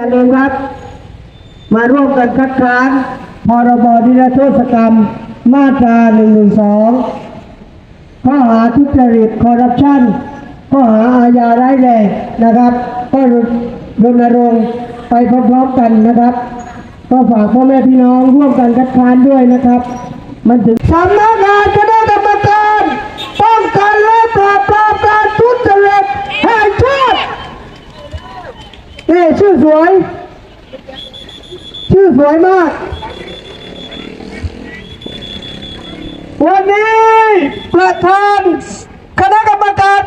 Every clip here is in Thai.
อย่าลืมครับ มาร่วมกันคัดค้าน พรบนิรโทษกรรม มาตรา 112 ข้อหาทุจริตคอร์รัปชันข้อหาอาญาร้ายแรงนะครับ ก็รณรงค์ไปพร้อมๆกันนะครับ ก็ฝากพ่อแม่พี่น้องร่วมกันคัดค้านด้วยนะครับ มันถึงสำนักงาน อสวย ชื่อสวยมาก วันนี้ประธานคณะกรรมการ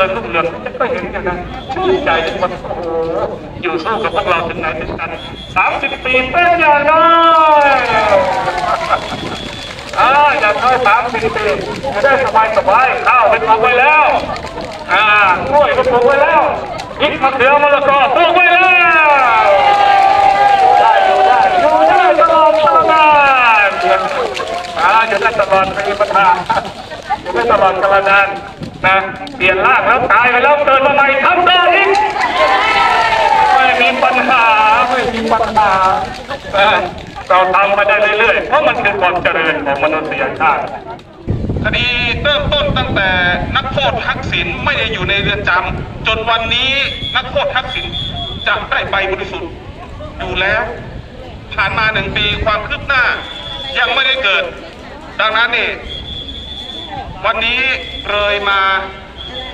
ริญรุ่งเรืองก็เห็นกันนะชื่นใจที่มันโอ้โหอยู่สู้กับพวกเราถึงไหนถึงกันสามสิบปีเป็นอย่างน้อยอ่าอย่างน้อยสามสิบปีจะได้สบายสบายข้าวเป็นปลูกไว้แล้วอ่ากล้วยก็ปลูกไว้แล้วพริกมะเขือมะละกอปลูกไว้แล้วได้อยู่ได้อยู่ได้ตลอดตลอดอ่าจะได้ตลอดไม่มีปัญหาจะได้ตลอดกาลนาน นะเปลี่ยนร่างแล้วตายไปแล้วเกิดมาใหม่ทำได้อีกไม่มีปัญหาไม่มีปัญหาเออเราทำมาได้เรื่อยๆ เพราะมันคือความเจริญของมนุษยชาติคดีเริ่มต้นตั้งแต่นักโทษทักษิณไม่ได้อยู่ในเรือนจำจนวันนี้นักโทษทักษิณจะได้ใบบริสุทธิ์อยู่แล้ว ผ่านมาหนึ่งปีความคืบหน้ายังไม่ได้เกิด ดังนั้นนี่ วันนี้เลยมา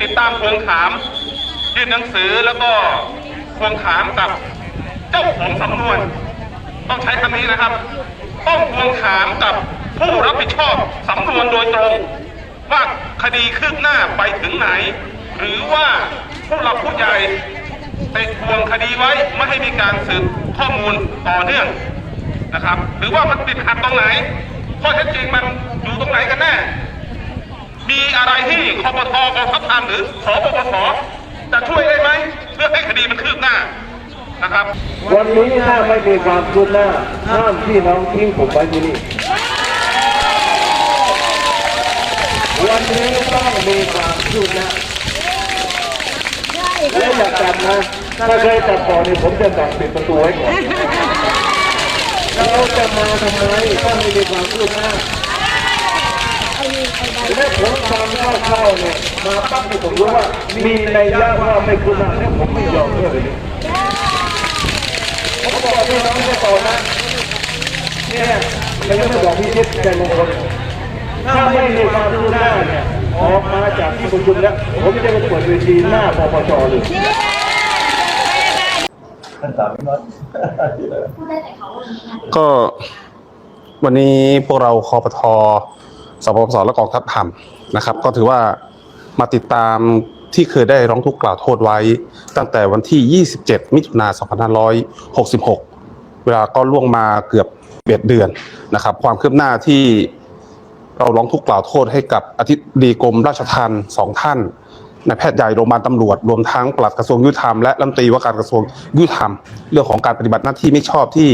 ติดตามทวงถาม ยื่นหนังสือแล้วก็ทวงถามกับเจ้าของสำนวน ต้องใช้คำนี้นะครับ ต้องทวงถามกับผู้รับผิดชอบสำนวนโดยตรง ว่าคดีคืบหน้าไปถึงไหน หรือว่าผู้หลักผู้ใหญ่ไปทวงคดีไว้ไม่ให้มีการสืบข้อมูลต่อเนื่องนะครับ หรือว่ามันติดขัดตรงไหนข้อเท็จจริงมันอยู่ตรงไหนกันแน่ มีอะไรที่คอปทกองทัพธรรมหรือสปปสจะช่วยได้ไหมเพื่อให้คดีมันคืบหน้านะครับ วันนี้ถ้าไม่มีความคืบหน้าห้ามพี่น้องทิ้งผมไว้ที่นี่วันนี้ต้องมีความคืบหน้าและอย่าจับนะถ้าเคยจับก่อนนี่ผมจะดักปิดประตูไว้ก่อนเราจะมาทำไมถ้าไม่มีความคืบหน้า และผมฟังเข้าเนี่ยมาปั๊บนี่ผมรู้ว่า มีในยยะว่าไม่คืบหน้าแล้วผมไม่ยอมเพื่อเลยผมบอกพี่น้องจะต่อนะเนี่ยเรายังไม่บอกพี่ชิดใจมงคลถ้าไม่มีความคืบหน้าเนี่ยออกมาจากที่ประชุมแล้วผมจะไปเปิดเวทีหน้าปปชเลยท่านถามพี่น็อตก็วันนี้พวกเราคอปท สปสและกองทัพธรรมนะครับ ก็ถือว่ามาติดตามที่เคยได้ร้องทุกข์กล่าวโทษไว้ ตั้งแต่วันที่ 27 มิถุนา2566 เวลาก็ล่วงมาเกือบเบ็ดเดือนนะครับ ความคืบหน้าที่เราร้องทุกข์กล่าวโทษให้กับอธิบดีกรมราชทัณฑ์สองท่านนายแพทย์ใหญ่โรงพยาบาลตำรวจรวมทั้งปลัดกระทรวงยุติธรรมและรัฐมนตรีว่าการกระทรวงยุติธรรม เรื่องของการปฏิบัติหน้าที่ไม่ชอบที่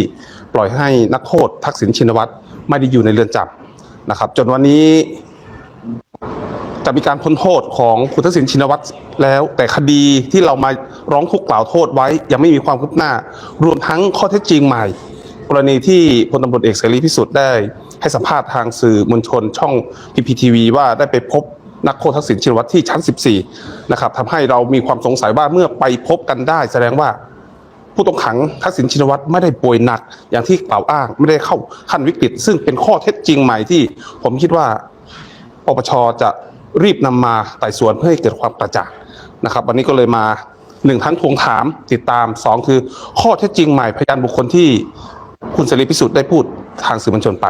ปล่อยให้นักโทษทักษิณชินวัตรไม่ได้อยู่ในเรือนจำ นะครับ จนวันนี้จะมีการพ้นโทษของคุณทักษิณชินวัตรแล้ว แต่คดีที่เรามาร้องทุกข์กล่าวโทษไว้ ยังไม่มีความคืบหน้า รวมทั้งข้อเท็จจริงใหม่ กรณีที่พลตำรวจเอกเสรีพิสุทธิ์ได้ ให้สัมภาษณ์ทางสื่อมวลชนช่อง PPTV ว่าได้ไปพบนักโทษทักษิณชินวัตรที่ชั้น 14 นะครับทำให้เรามีความสงสัยว่าเมื่อไปพบกันได้ แสดงว่า ผู้ต้องขังทักษิณชินวัตรไม่ได้ป่วยหนัก อย่างที่กล่าวอ้าง ไม่ได้เข้าขั้นวิกฤต ซึ่งเป็นข้อเท็จจริงใหม่ที่ ผมคิดว่าปปชจะรีบนำมาไต่สวนเพื่อให้เกิดความกระจ่างนะครับ วันนี้ก็เลยมาหนึ่งทั้งทวงถามติดตามสองคือ ข้อเท็จจริงใหม่พยานบุคคลที่คุณเสรีพิสุทธิ์ได้พูดทางสื่อมวลชนไป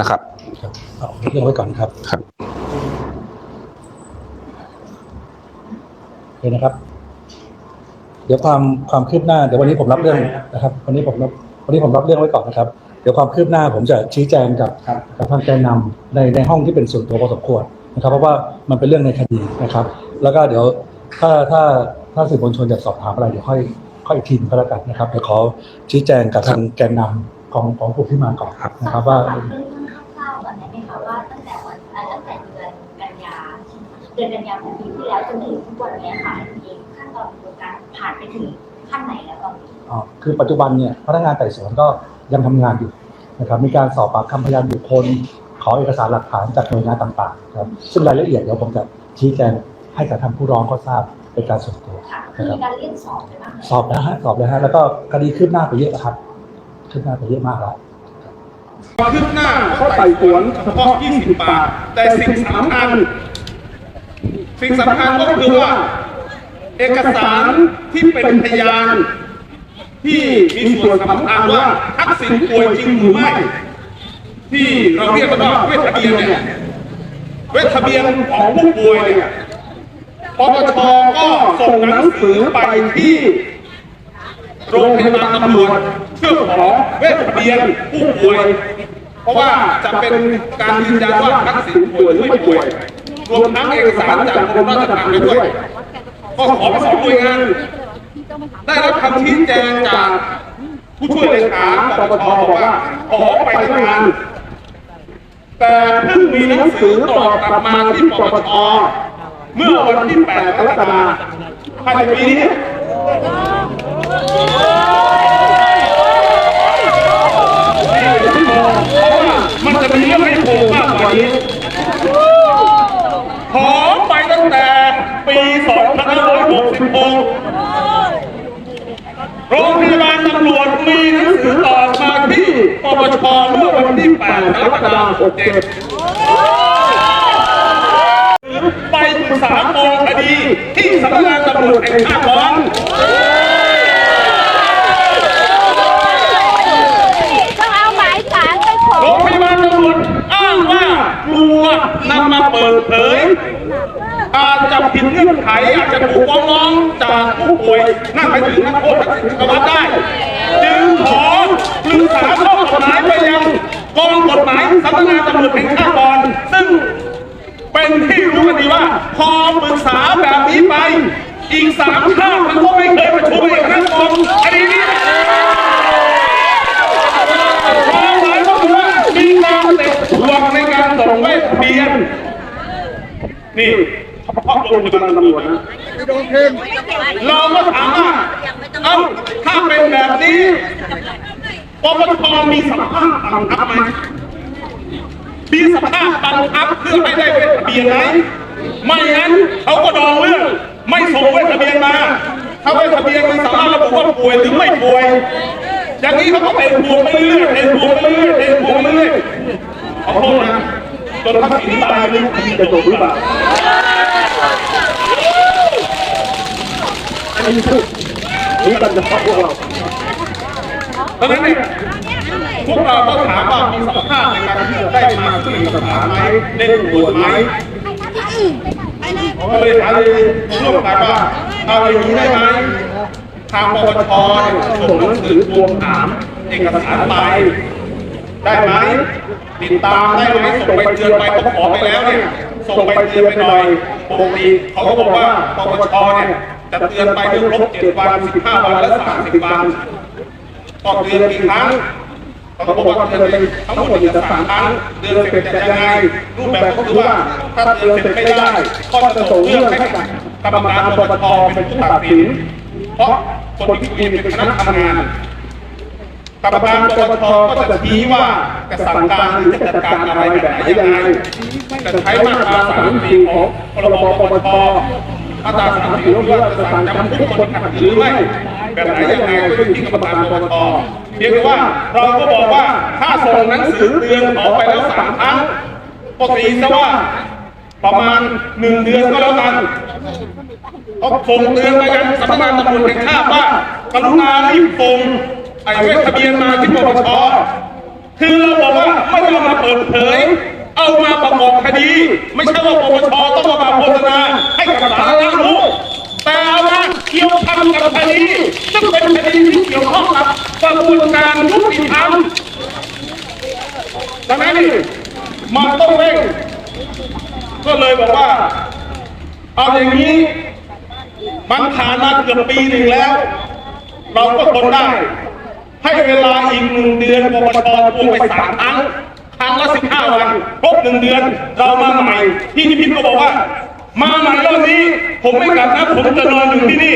นะครับเอาเรื่องไว้ก่อนครับครับโอเคนะครับ เดี๋ยวความความคืบหน้าเดี๋ยววันนี้ผมรับเรื่องนะครับวันนี้ผมรับวันนี้ผมรับเรื่องไว้ก่อนนะครับ เดี๋ยวความคืบหน้าผมจะชี้แจงกับกับทางแกนนำในในห้องที่เป็นส่วนตัวพอสมควรนะครับ เพราะว่ามันเป็นเรื่องในคดีนะครับ แล้วก็เดี๋ยวถ้าถ้าถ้าสื่อมวลชนจะสอบถามอะไรเดี๋ยวค่อยค่อยอีกทีหนึงก็แล้วกันนะครับเดี๋ยวขอชี้แจงกับทางแกนนำของของกลุ่มที่มาก่อนนะครับว่าเรื่องคร่าวๆก่อนได้ไหมคะว่าตั้งแต่วันเอ่อตั้งแต่เดือนกันยาเดือนกันยาของปีที่แล้วจนถึงทุกวันนี้ค่ะ ผ่านไปถึงขั้นไหนแล้วตอนนี้อ๋อคือปัจจุบันเนี่ยพนักงานไต่สวนก็ยังทำงานอยู่นะครับ มีการสอบปากคำพยานบุคคล ขอเอกสารหลักฐานจากหน่วยงานต่างๆครับซึ่งรายละเอียดเดี๋ยวผมจะชี้แจงให้กับทางผู้ร้องเขาทราบเป็นการส่วนตัวค่ะคือมีการเรียกสอบไปบ้างไหมสอบแล้วฮะสอบแล้วฮะแล้วก็คดีคืบหน้าไปเยอะแล้วครับคืบหน้าไปเยอะมากแล้วความคืบหน้าเขาไต่สวนเฉพาะ20ปากแต่สิ่งสำคัญสิ่งสำคัญก็คือว่า เอกสารที่เป็นพยาน ที่มีส่วนสำคัญว่าทักษิณป่วยจริงหรือไม่ ที่เราเรียกกันว่าเวททะเบียนเนี่ยเวททะเบียนของผู้ป่วยเนี่ยปปชก็ส่งหนังสือไปที่โรงพยาบาลตำรวจเพื่อขอเวชทะเบียนผู้ป่วย เพราะว่าจะเป็นการยืนยันว่าทักษิณป่วยหรือไม่ป่วยรวมทั้งเอกสารจากกรมราชทัณฑ์ไปด้วย ก็ขอไปสองหน่วยงาน ได้รับคำชี้แจงจากผู้ช่วยเลขาปปชบอกว่าขอไปทั้งงาน แต่เพิ่งมีหนังสือตอบกลับมาที่ปปชเมื่อวันที่ 8 กรกฎาคมภายในปีนี้มันจะมีเรื่องให้โผล่มากกว่านี้ขอไปตั้งแต่ปี 2566โรงพยาบาลตำรวจมีหนังสือตอบมาที่ปปชเมื่อวันที่8กรกฎาคม67ไปปรึกษาโมงคดีที่สำนักงานตำรวจแห่งชาติก่อน ต้องเอาหมายสารไปขอ โรงพยาบาลตำรวจอ้างว่ากลัวนำมาเปิดเผย อาจจะ ผิดเงื่อนไขอาจจะถูกฟ้องร้องจากผู้ป่วยนั่นหมายถึงนักโทษทักษิณชินวัตรได้ จึงขอปรึกษาข้อกฎหมายไปยังกองกฎหมายสำนักงานตำรวจแห่งชาติก่อนซึ่งเป็นที่รู้กันดีว่า พอปรึกษาแบบนี้ไป อีกสามชาติมันก็ไม่เคยประชุมอย่างนั้นกองคดีนี้มีการเตะทวงในการส่งเวทเบียนนี่ เฉพาะโรงพยาบาลตำรวจนะเราก็ถามว่าเอ้าถ้าเป็นแบบนี้ปปชมีสภาพบังคับไหมมีสภาพบังคับเพื่อไม่ได้เวททะเบียนไหมไม่งั้นเขาก็ดองเรื่องไม่ส่งเวททะเบียนมาถ้าเวททะเบียนมันสามารถระบุว่าป่วยหรือไม่ป่วยอย่างนี้เขาก็เป็นพวงไปเรื่อยเป็นพวงไปเรื่อยเป็นพวงไปเรื่อยขอโทษนะจนทักษิณตายไม่รู้คดีจะจบหรือเปล่า อันนี้พูดนี่กันเฉพาะพวกเราเพราะฉะนั้นเนี่ยพวกเราก็ถามว่ามีสภาษณ์ในการที่จะได้มาซึ่งเอกสารไหมได้ตรวจไหมก็เลยหารือร่วมกันว่าเอาอย่างนี้ได้ไหมทางปปชส่งหนังสือทวงถามเอกสารไปได้ไหมติดตามได้ไหมส่งไปเตือนไปเขาขอไปแล้วเนี่ยส่งไปเตือนไปหน่อยปกติเขาก็บอกว่าปปชเนี่ย จะเตือนไปเรื่องลบเจ็ดวันสิบห้าวันและสามสิบวันก็เตือนกี่ครั้งเขาบอกว่าเตือนไปทั้งหมดอยู่สามครั้งเตือนเสร็จจะยังไงรูปแบบก็คือว่าถ้าเตือนเสร็จไม่ได้ก็จะส่งเรื่องให้กับกรรมการปปชเป็นผู้ตัดสิน เพราะคนที่มีเป็นคณะทำงานกรรมการปปชก็จะชี้ว่าจะสั่งการหรือจะจัดการอะไรแบบไหนยังไงจะใช้มาตรา34ของพรบปปช มาตรา34ก็คือว่าจะสั่งจำคุกคนขัดหรือไม่แบบไหนยังไงก็อยู่ที่กรรมการปปชเพียงแต่ว่าเราก็บอกว่าถ้าส่งหนังสือเตือนออกไปแล้วสามครั้งก็ตีซะว่าประมาณหนึ่งเดือนก็แล้วกันเขาส่งเตือนไปยังสำนักงานตำรวจแห่งชาติว่ากรุณารีบส่งไอ้เวททะเบียนมาที่ปปชคือเราบอกว่าไม่ต้องมาเปิดเผย เอามาประกอบคดี ไม่ใช่ว่าปปชต้องมาโฆษณาให้กับสาธารณะรู้ แต่เอามาเกี่ยวข้องกับคดีซึ่ง เป็นคดีที่เกี่ยวข้องกับกระบวนการยุติธรรมดังนั้นมันต้องเร่งก็เลยบอกว่า เอาอย่างนี้มันผ่านมาเกือบปีหนึ่งแล้ว เราก็ทนได้ ให้เวลาอีกหนึ่งเดือนปปชทวงไปสามครั้งครั้งละสิบห้าวันครบหนึ่งเดือน เรามาใหม่ที่นิพิษก็บอกว่า มาใหม่รอบนี้ ผมไม่กลับนะผมจะนอนอยู่ที่นี่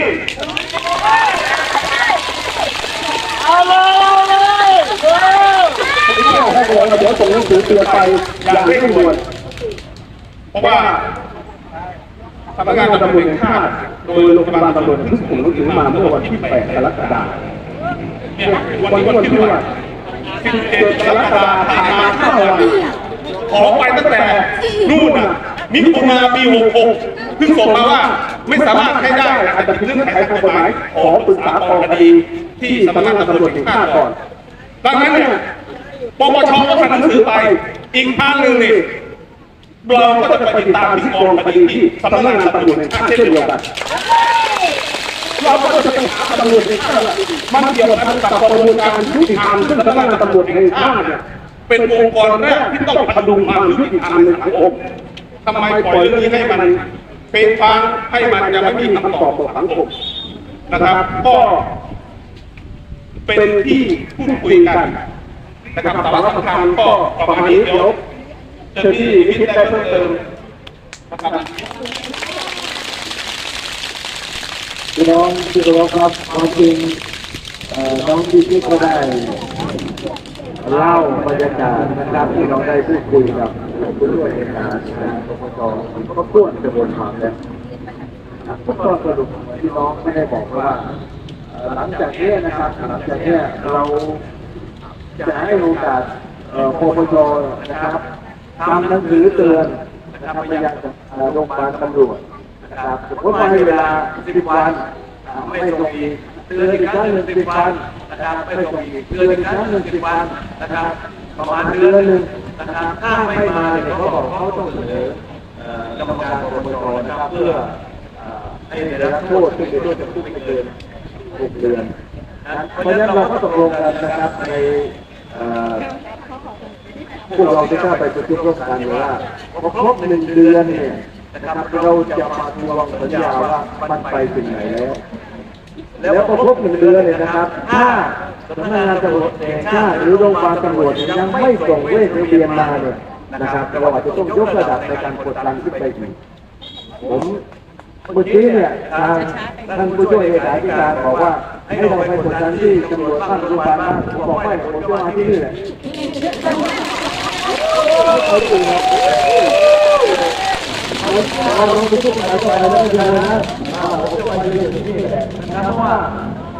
ให้บอกว่าเดี๋ยวส่งหนังสือเตือนไปอย่างเร่งด่วนเพราะว่าสำนักงานตำรวจแห่งชาติโดยโรงพยาบาลตำรวจเพิ่งส่งหนังมาเมื่อวันที่ 8 กรกฎาคมวันนี้วันที่เท่า17กรกฎาคมผ่านมา5วันขอไปตั้งแต่นู่นน่ะ มิถุนาปี 66เพิ่งส่งมาว่าไม่สามารถให้ได้อาจจะเป็นเรื่องไขทางกฎหมายขอปรึกษากองคดีที่สำนักงานตำรวจแห่งชาติก่อนดังนั้นเนี่ยปปชก็ทำหนังสือไป อีกทางหนึ่งนี่เราก็จะไปติดตามที่กองคดีที่สำนักงานตำรวจแห่งชาติเช่นเดียวกันเราก็จะไปหาตำรวจแห่งชาติมันเกี่ยวกันกับกระบวนการยุติธรรมซึ่งสำนักงานตำรวจแห่งชาติเนี่ยเป็นองค์กรแรกที่ต้องพดุงความยุติธรรมในสังคม ทำไมปล่อยเรื่องนี้ให้มันเป็นทางให้มันยังไม่มีคำตอบต่อสังคมนะครับ ก็ เป็นที่พูดคุยกันนะครับสาระสำคัญก็ประมาณนี้เดี๋ยวเชิญที่วิทิตได้เพิ่มเติมนะครับพี่น้องที่เคารพครับความจริงเอ่อน้องที่ที่ก็ได้ เล่าบรรยากาศนะครับที่เราได้พูดคุยกับผู้ช่วยเหตุการณ์ปปชก็ต้วนกระบวนการแล้วทุกตอนสรุปที่น้องไม่ได้บอกว่า หลังจากนี้นะครับหลังจากนี้เราจะให้โอกาสปปชนะครับทำหนังสือเตือนนะครับไปยังโรงพยาบาลตำรวจนะครับสมมติว่าให้เวลา 10 วัน ไม่ส่งอีเตือนอีกครั้งหนึ่ง10 วัน นะครับไม่ส่งอีเตือนอีกครั้งหนึ่งวันนะครับ ประมาณเดือนหนึ่งนะครับถ้าไม่มาเนี่ยเขาบอกเขาต้องเสนอกรรมการปปชนะครับเพื่อให้ได้รับโทษซึ่เป็นโทษจำคุกไม่เกิน6เดือนเพราะฉะนั้นเราก็ตกลงกันนะครับในเอ่อพวกเราจะเข้าไปประชุมร่วมกันว่าพอครบหนึ่งเดือนเนี่ยนะครับเราจะมาทวงสัญญาว่ามันไปถึงไหนแล้ว แล้วพอครบหนึ่งเดือนเนี่ยนะครับ ถ้าสำนักงานตำรวจแห่งชาติหรือโรงพยาบาลตำรวจยังไม่ส่งเวททะเบียนมาเนี่ยนะครับเราอาจจะต้องยกระดับในการกดดันขึ้นไปอีกผมเมื่อกี้เนี่ยทางท่านผู้ช่วยเลขาธิการบอกว่าให้เราไปกดดันที่ตำรวจท่านโรงพยาบาลบ้างผมบอกไม่ผมจะมาที่นี่แหละ เพราะว่า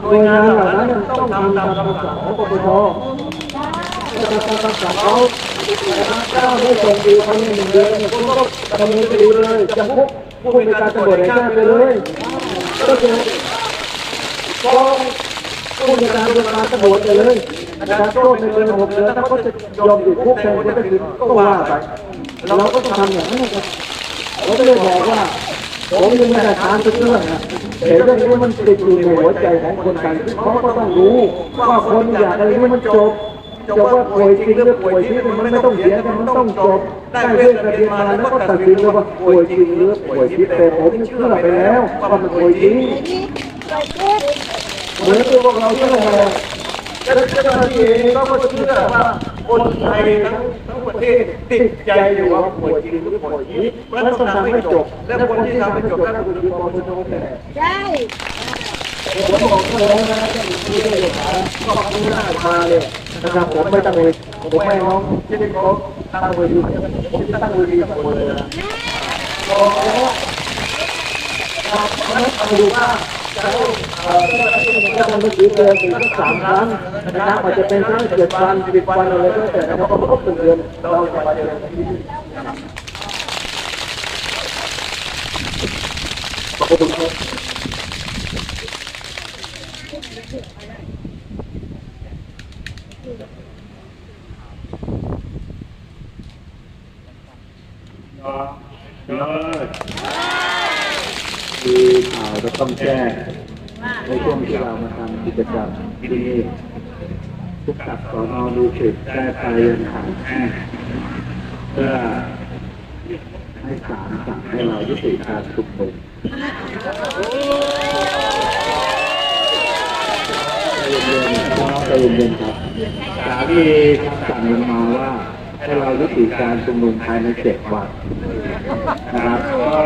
หน่วยงานเหล่านั้นต้องทำตามคำสั่งของปปชจะทำคำสั่งเขาถ้าไม่ส่งดีภายในหนึ่งเดือนคุณก็ดำเนินคดีเลยจำคุกผู้บริการตำรวจแห่งชาติไปเลยก็คือฟ้องผู้จัดการโรงพยาบาลตำรวจไปเลยนะครับโทษในเกินหกเดือนถ้าเขาจะยอมอยู่คุกแทนคนไปกินก็ว่าไปเราก็ต้องทำอย่างนั้นนะครับ เราก็เลยบอกว่าผมยังไม่ได้ทานทุกเรื่องนะแต่เรื่องนี้มันติดอยู่ในหัวใจของคนไทยเขาก็ต้องรู้ว่าคนอยากอะไรนี้มันจบจบว่าป่วยจริงหรือป่วยจริงมันไม่ต้องเสียกันมันต้องจบได้เรื่องคดีมาแล้วก็ตัดสินเลยว่าป่วยจริงหรือป่วยจริงแต่ผมเชื่อไปแล้วว่ามันป่วยจริงเหมือนที่พวกเราเชื่อมาแล้วเจ้าหน้าที่เองก็เชื่อว่า คนไทยทั้งทั้งประเทศติดใจอยู่ว่าป่วยจริงหรือป่วยจริงมันต้องทำให้จบ แล้วคนที่ทำให้จบก็คือคุณปอชแต่ใช่ผมบอกเลยนะที่ได้เลยครับก็คุณหน้ามาเลยนะครับผมไม่ตั้งเวทีผมไม่น้องที่ได้เขาตั้งเวทีผมจะตั้งเวทีกับคนเลยนะบอกแล้วครับเพราะฉะนั้นเอา ดูว่าจะเอ่อจะทำเป็นสีเดือนถึงสามครั้งนะครับอาจจะเป็นครั้งเจ็ดวันสิบวันอะไรก็แต่นะครับก็ครบหนึ่งเดือนเราจะมาเจอนที่ขอบคุณครับคือ ต้องแจ้งในช่วงที่เรามาทำกิจกรรมที่นี่ทุกกับสอนอดูสิตได้ไปยังฐานแพทย์เพื่อให้ศาลสั่งให้เรายุติการชุมนุมใจเย็นๆใจเย็นๆครับศาลมีสั่งลงมาว่าให้เรายุติการชุมนุมภายในเจ็ดวันนะครับก็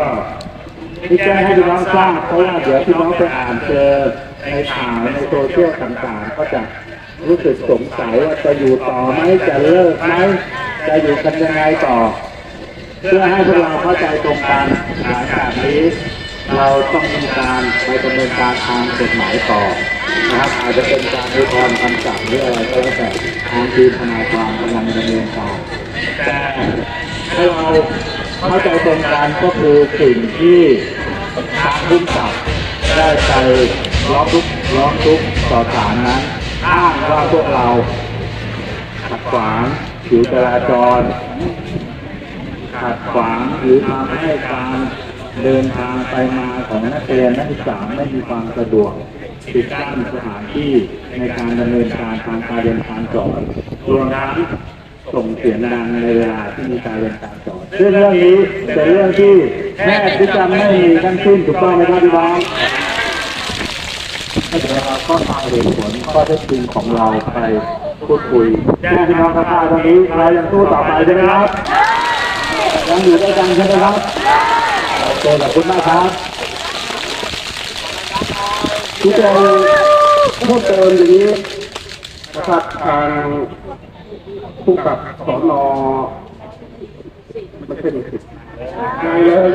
ที่แจ้งให้พี่น้องทราบเพราะว่าเดี๋ยวพี่น้องไปอ่านเจอในข่าวในโซเชียลต่างๆ ก็จะรู้สึกสงสัยว่าจะอยู่ต่อไหมจะเลิกไหมจะอยู่กันยังไงต่อ เพื่อให้พวกเราเข้าใจตรงกันหลังจากนี้ เราต้องมีการไปดำเนินการทางกฎหมายต่อนะครับอาจจะเป็นการอุทธรณ์คำสั่งหรืออะไรก็แล้วแต่ทางทีมทนายความกำลังดำเนินการแต่ให้เรา เข้าใจตรงกันก็คือสิ่งที่ทางผู้กับได้ไปร้องทุกร้องทุกต่อศาลนั้นอ้างว่าพวกเราขัดขวางผิวจราจร ขัดขวางหรือทำให้การเดินทางไปมาของนักเรียนนักศึกษาไม่มีความสะดวกปิดกั้นสถานที่ในการดำเนินการทางการเรียนการสอนรวมทั้ง ส่งเสียงดังในเวลาที่มีการเรียนการสอนซึ่งเรื่องนี้เป็นเรื่องที่แทบที่จะไม่มีทั้งสิ้นถูกต้องไหมครับพี่น้องให้เดี๋ยวเราก็ฟังเหตุผลข้อเท็จจริงของเราไปพูดคุยแจ้งพี่น้องข้าตอนนี้เรายังสู้ต่อไปใช่ไหมครับยังอยู่ด้วยกันใช่ไหมครับโอเคขอบคุณมากครับที่จะพิ่มเติมอย่างนี้นะครับทาง ผู้กับสอนอไม่ใช่ดินายเลย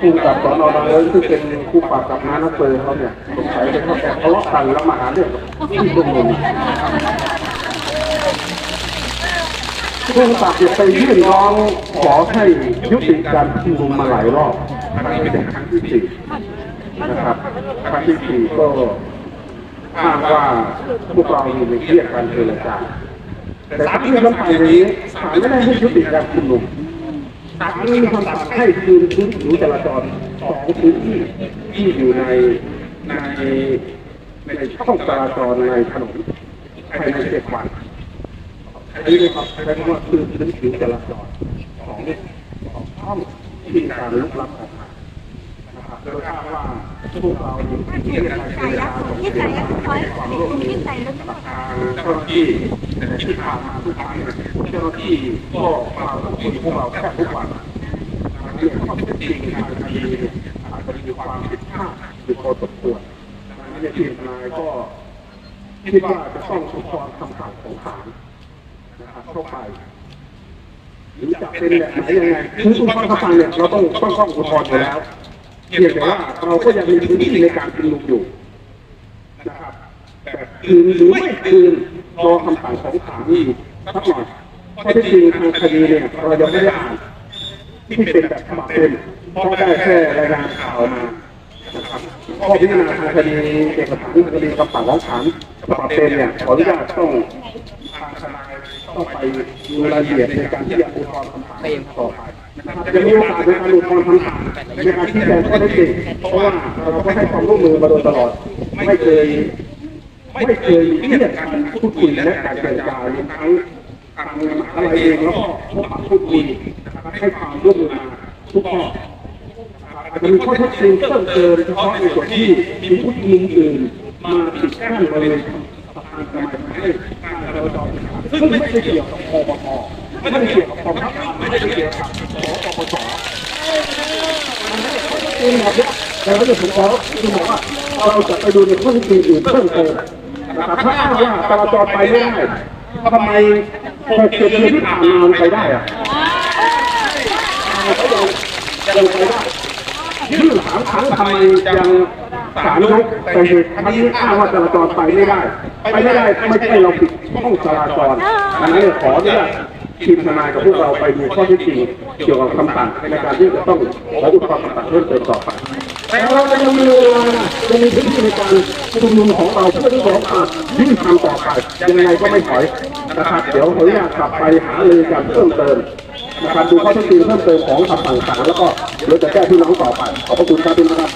ผู้กับสอนอบางเลยที่เป็นผู้ปราบกับน้านักเตยเขาเนี่ยสงสัยเป็นเพราะแกทะเลาะกันแล้วมาหาเรื่องที่ชุมนุมผู้กำกับเนี่ยไปยื่นร้องขอให้ยุติการชุมนุมมาหลายรอบครั้งนี้เป็นครั้งที่สี่นะครับครั้งที่สี่ก็อ้างว่าพวกเราอยู่ในเครียดการเจรจา แต่ครั้งที่น้ำไปนี้ศาลไม่ได้ให้ยุติการชุมนุมศาลมีคำสั่งให้คืนพื้นผิวจราจรสองพื้นที่ที่อยู่ในในในช่องจราจรในถนนภายในเจ็ดวันอันนี้เลยครับใช้คำว่าคือพื้นผิวจราจรของของช่องที่การลุกล้ำออกมานะครับโดยคาดว่าพวกเราอยู่ที่การเจรจาของเสียงความร่วมมือกับทางเจ้าหน้าที่ ที่ผ่านมาทุกครั้งเจ้าหน้าที่ก็มาพูดคุยพวกเราแค่ทุกวันเรื่องข้อเท็จจริงทางคดีเนี่ยอาจจะมีความผิดพลาดอยู่พอสมควรดังนั้นเนี่ทีมนายก็คิดว่าจะต้องอุทธรณ์คำสั่งของศาลนะครับเข้าไปหรือจะเป็นแบบไหนยังไงคืออุทธรณ์คำสั่งเนี่ยเราต้องต้องต้องอุทธรณ์อยู่แล้วเพียงแต่ว่าเราก็ยังมีพื้นที่ในการชุมนุมอยู่นะครับแต่คืนหรือไม่คืน รอคำสั่งของศาลนี่สักหน่อยเพราะที่จริงทางคดีเนี่ยเรายังไม่ได้อ่านที่เป็นแบบฉบับเต็มเพราะได้แค่รายงานข่าวมานะครับข้อพิจารณาทางคดีเอกสารคดีคำสั่งร้องศาลฉบับเต็มเนี่ยขออนุญาตต้องต้องไปดูรายละเอียดในการที่จะอุทธรณ์คำสั่งต่อไปนะครับจะมีโอกาสในการอุทธรณ์คำสั่งในการชี้แจงข้อเท็จจริงเพราะว่าเราก็ให้ความร่วมมือมาโดยตลอด ไม่เคย ไม่เคยเลี่ยงการพูดคุยและการเจรจาในทั้งทางอะไรเองแล้วก็พบปะพูดคุยให้ความร่วมมือทุกข้อมีข้อเท็จจริงเพิ่มเติมเฉพาะในส่วนที่มีผู้ชุมนุมอื่นมาปิดกั้นบริเวณสะพานทำไมทำให้การจราจรซึ่งไม่ได้เกี่ยวกับปปไม่ได้เกี่ยวกับกองทัพไม่ได้เกี่ยวกับสปปสเองแบบนี้แต่เราจะถูกฟ้องคือบอกว่าเราจะไปดูในข้อเท็จจริงอื่นเพิ่มเติม นะครับถ้าอ้างว่าจราจรไปไม่ได้ทำไมหกเจ็ดเดือนที่ผ่านมามันไปได้อะยังยังไปได้ยื่นสามครั้งทำไมยังศาลยกแต่เหตุครั้งนี้อ้างว่าจราจรไปไม่ได้ ไปไม่ได้ไม่ใช่เราผิดห้องจราจรอันนั้นเนี่ยขออนุญาตทีมทนายกับพวกเราไปดูข้อเท็จจริงเกี่ยวกับคำสั่งในการที่จะต้องขออุทธรณ์คำสั่งเพิ่มเติมต่อไป แต่เรายังมีเวลาจะมีพื้นที่ในการชุมนุมของเราเพื่อที่จะอาจยื่นทำต่อไปยังไงก็ไม่ถอยนะครับเดี๋ยวขออนุญาตกลับไปหาเลยกันเพิ่มเติมนะครับดูข้อเท็จจริงเพิ่มเติมของคำสั่งศาลแล้วก็เราจะแก้พี่น้องต่อไปขอบพระคุณครับพี่น้องครับ